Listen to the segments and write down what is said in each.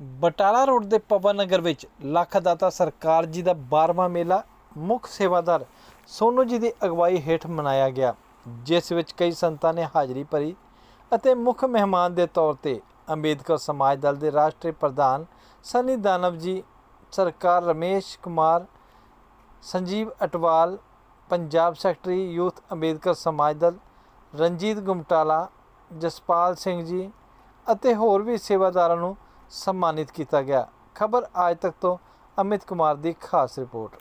Batala road ਦੇ ਪਵਨ ਨਗਰ ਵਿੱਚ ਲੱਖ ਦਾਤਾ ਸਰਕਾਰ ਜੀ ਦਾ 12ਵਾਂ ਮੇਲਾ ਮੁੱਖ ਸੇਵਾਦਾਰ ਸੋਨੂ ਜੀ ਦੀ ਅਗਵਾਈ ਹੇਠ ਮਨਾਇਆ ਗਿਆ, ਜਿਸ ਵਿੱਚ ਕਈ ਸੰਤਾਂ ਨੇ ਹਾਜ਼ਰੀ ਭਰੀ ਅਤੇ ਮੁੱਖ ਮਹਿਮਾਨ ਦੇ ਤੌਰ ਤੇ ਅੰਬੇਦਕਰ ਸਮਾਜ ਦਲ ਦੇ ਰਾਸ਼ਟਰੀ ਪ੍ਰਧਾਨ ਸਨੀ ਦਾਨਵ ਜੀ, ਸਰਕਾਰ ਰਮੇਸ਼ ਕੁਮਾਰ, ਸੰਜੀਵ ਅਟਵਾਲ, ਪੰਜਾਬ ਸੈਕਟਰੀ ਯੂਥ ਅੰਬੇਦਕਰ ਸਮਾਜ ਦਲ ਰਣਜੀਤ ਗੁਮਟਾਲਾ, ਜਸਪਾਲ ਸਿੰਘ ਜੀ ਅਤੇ ਹੋਰ ਵੀ ਸੇਵਾਦਾਰਾਂ ਨੂੰ ਸਨਮਾਨਿਤ ਕੀਤਾ ਗਿਆ। ਖਬਰ ਆਜ ਤੱਕ ਤੋਂ ਅਮਿਤ ਕੁਮਾਰ ਦੀ ਖਾਸ ਰਿਪੋਰਟ।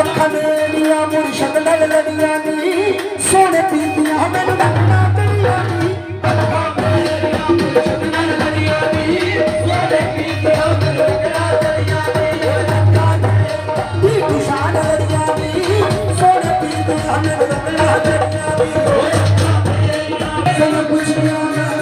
ਅੱਖਾਂ ਮੇਰੀਆਂ ਮੁਰਸ਼ਦ ਨਾਲ ਲੜੀਆਂ ਨੀ, ਸੋਹਣੇ ਪੀਤੀਆਂ ਮੈਨੂੰ ਡੰਨਾ ਕਰੀਆਂ ਪੀਤੀਆਂ ਮੈਨੂੰ ਡੰਨਾ ਕਰੀਆਂ ਨੀ ਸਨ ਪੁੱਛਿਆ ਨਾ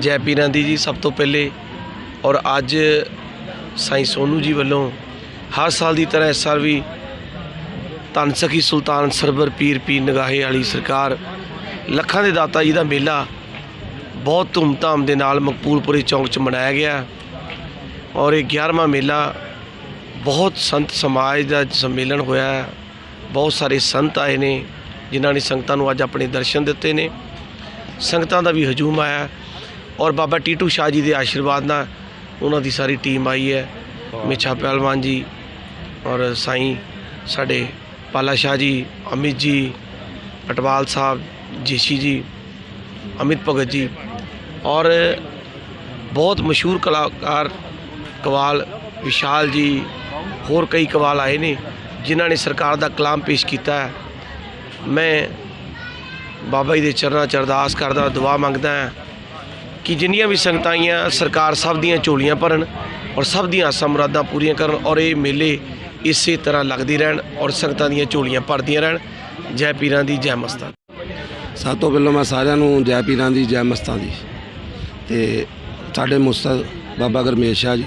ਜੈ ਪੀਰਾਂ ਦੀ ਜੀ ਸਭ ਤੋਂ ਪਹਿਲੇ ਔਰ ਅੱਜ ਸਾਈ ਸੋਨੂ ਜੀ ਵੱਲੋਂ ਹਰ ਸਾਲ ਦੀ ਤਰ੍ਹਾਂ ਇਸ ਸਾਲ ਵੀ ਧੰਨ ਸਖੀ ਸੁਲਤਾਨ ਸਰਬਰ ਪੀਰ ਪੀਰ ਨਗਾਹੇ ਵਾਲੀ ਸਰਕਾਰ ਲੱਖਾਂ ਦੇ ਦਾਤਾ ਜੀ ਦਾ ਮੇਲਾ ਬਹੁਤ ਧੂਮਧਾਮ ਦੇ ਨਾਲ ਮਕਬੂਲਪੁਰੇ ਚੌਂਕ 'ਚ ਮਨਾਇਆ ਗਿਆ ਔਰ ਇਹ 11ਵਾਂ ਮੇਲਾ ਬਹੁਤ ਸੰਤ ਸਮਾਜ ਦਾ ਸੰਮੇਲਨ ਹੋਇਆ ਹੈ। ਬਹੁਤ ਸਾਰੇ ਸੰਤ ਆਏ ਨੇ, ਜਿਨ੍ਹਾਂ ਨੇ ਸੰਗਤਾਂ ਨੂੰ ਅੱਜ ਆਪਣੇ ਦਰਸ਼ਨ ਦਿੱਤੇ ਨੇ ਸੰਗਤਾਂ ਦਾ ਵੀ ਹਜੂਮ ਆਇਆ ਔਰ ਬਾਬਾ ਟੀਟੂ ਸ਼ਾਹ ਜੀ ਦੇ ਆਸ਼ੀਰਵਾਦ ਨਾਲ ਉਹਨਾਂ ਦੀ ਸਾਰੀ ਟੀਮ ਆਈ ਹੈ। ਮਿੱਛਾ ਪਹਿਲਵਾਨ ਜੀ ਔਰ ਸਾਈਂ ਸਾਡੇ ਪਾਲਾ ਸ਼ਾਹ ਜੀ ਅਮਿਤ ਜੀ ਅਟਵਾਲ ਸਾਹਿਬ ਜੇਸ਼ੀ ਜੀ ਅਮਿਤ ਭਗਤ ਜੀ ਔਰ ਬਹੁਤ ਮਸ਼ਹੂਰ ਕਲਾਕਾਰ ਕਵਾਲ ਵਿਸ਼ਾਲ ਜੀ ਹੋਰ ਕਈ ਕਵਾਲ ਆਏ ਨੇ ਜਿਨ੍ਹਾਂ ਨੇ ਸਰਕਾਰ ਦਾ ਕਲਾਮ ਪੇਸ਼ ਕੀਤਾ ਹੈ। ਮੈਂ ਬਾਬਾ ਜੀ ਦੇ ਚਰਨਾਂ 'ਚ ਅਰਦਾਸ ਕਰਦਾ ਦੁਆ ਮੰਗਦਾ ਹਾਂ ਕਿ ਜਿੰਨੀਆਂ ਵੀ ਸੰਗਤਾਂ ਆਈਆਂ, ਸਰਕਾਰ ਸਭ ਦੀਆਂ ਝੋਲੀਆਂ ਭਰਨ ਔਰ ਸਭ ਦੀਆਂ ਆਸਾਂ ਮੁਰਾਦਾਂ ਪੂਰੀਆਂ ਕਰਨ ਔਰ ਇਹ ਮੇਲੇ ਇਸੇ ਤਰ੍ਹਾਂ ਲੱਗਦੇ ਰਹਿਣ ਔਰ ਸੰਗਤਾਂ ਦੀਆਂ ਝੋਲੀਆਂ ਭਰਦੀਆਂ ਰਹਿਣ। ਜੈ ਪੀਰਾਂ ਦੀ, ਜੈ ਮਸਤਾਂ ਸਭ ਤੋਂ ਪਹਿਲਾਂ ਮੈਂ ਸਾਰਿਆਂ ਨੂੰ ਜੈ ਪੀਰਾਂ ਦੀ, ਜੈ ਮਸਤਾਂ ਦੀ। ਤੇ ਸਾਡੇ ਮੁਸਤਦ ਬਾਬਾ ਗਰਮੇਸ਼ ਸ਼ਾਹ ਜੀ,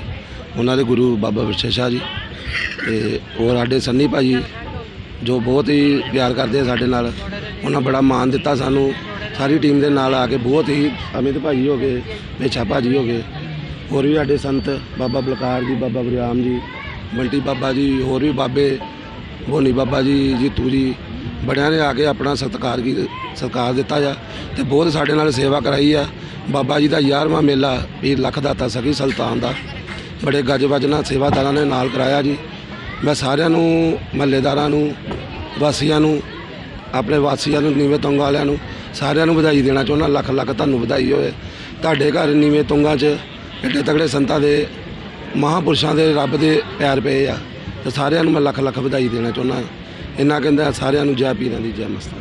ਉਹਨਾਂ ਦੇ ਗੁਰੂ ਬਾਬਾ ਵਿਸ਼ੇ ਸ਼ਾਹ ਜੀ ਤੇ ਹੋਰ ਸਾਡੇ ਸੰਨੀ ਭਾਜੀ ਜੋ ਬਹੁਤ ਹੀ ਪਿਆਰ ਕਰਦੇ ਆ ਸਾਡੇ ਨਾਲ, ਉਹਨਾਂ ਬੜਾ ਮਾਣ ਦਿੱਤਾ ਸਾਨੂੰ। ਸਾਰੀ ਟੀਮ ਦੇ ਨਾਲ ਆ ਕੇ ਬਹੁਤ ਹੀ ਅਮਿਤ ਭਾਜੀ ਹੋ ਗਏ ਮੇਛਾ ਭਾਜੀ ਹੋ ਗਏ, ਹੋਰ ਵੀ ਸਾਡੇ ਸੰਤ ਬਾਬਾ ਬਲਕਾਰ ਜੀ, ਬਾਬਾ ਬਰਿਆਮ ਜੀ ਬੰਟੀ ਬਾਬਾ ਜੀ, ਹੋਰ ਵੀ ਬਾਬੇ, ਬੋਨੀ ਬਾਬਾ ਜੀ, ਜੀਤੂ ਜੀ, ਬੜਿਆਂ ਨੇ ਆ ਕੇ ਆਪਣਾ ਸਤਿਕਾਰ ਕੀ, ਸਤਿਕਾਰ ਦਿੱਤਾ ਜਾ ਤੇ ਬਹੁਤ ਸਾਡੇ ਨਾਲ ਸੇਵਾ ਕਰਾਈ ਆ। ਬਾਬਾ ਜੀ ਦਾ 11ਵਾਂ ਮੇਲਾ ਵੀਰ ਲੱਖ ਦਾਤਾ ਸਖੀ ਸੁਲਤਾਨ ਦਾ, ਬੜੇ ਗੱਜ ਵੱਜ ਨਾਲ ਸੇਵਾਦਾਰਾਂ ਨੇ ਨਾਲ ਕਰਾਇਆ ਜੀ। ਮੈਂ ਸਾਰਿਆਂ ਨੂੰ, ਮਹੱਲੇਦਾਰਾਂ ਨੂੰ, ਵਾਸੀਆਂ ਨੂੰ, ਆਪਣੇ ਵਾਸੀਆਂ ਨੂੰ, ਨੀਵੇਂ ਤੁੰਗ ਵਾਲਿਆਂ ਨੂੰ ਸਾਰਿਆਂ ਨੂੰ ਵਧਾਈ ਦੇਣਾ ਚਾਹੁੰਦਾ, ਲੱਖ ਲੱਖ ਤੁਹਾਨੂੰ ਵਧਾਈ ਹੋਵੇ। ਤੁਹਾਡੇ ਘਰ ਨੀਵੇਂ ਤੁੰਗਾਂ 'ਚ ਏਡੇ ਤਗੜੇ ਸੰਤਾਂ ਦੇ, ਮਹਾਪੁਰਸ਼ਾਂ ਦੇ ਰੱਬ ਦੇ ਪੈਰ ਪਏ ਆ। ਤੇ ਸਾਰਿਆਂ ਨੂੰ ਮੈਂ ਲੱਖ ਲੱਖ ਵਧਾਈ ਦੇਣਾ ਚਾਹੁੰਦਾ। ਇੰਨਾ ਕਹਿੰਦਾ ਸਾਰਿਆਂ ਨੂੰ ਜੈ ਪੀਰਾਂ ਦੀ ਜੈ ਮਸਤਾਂ।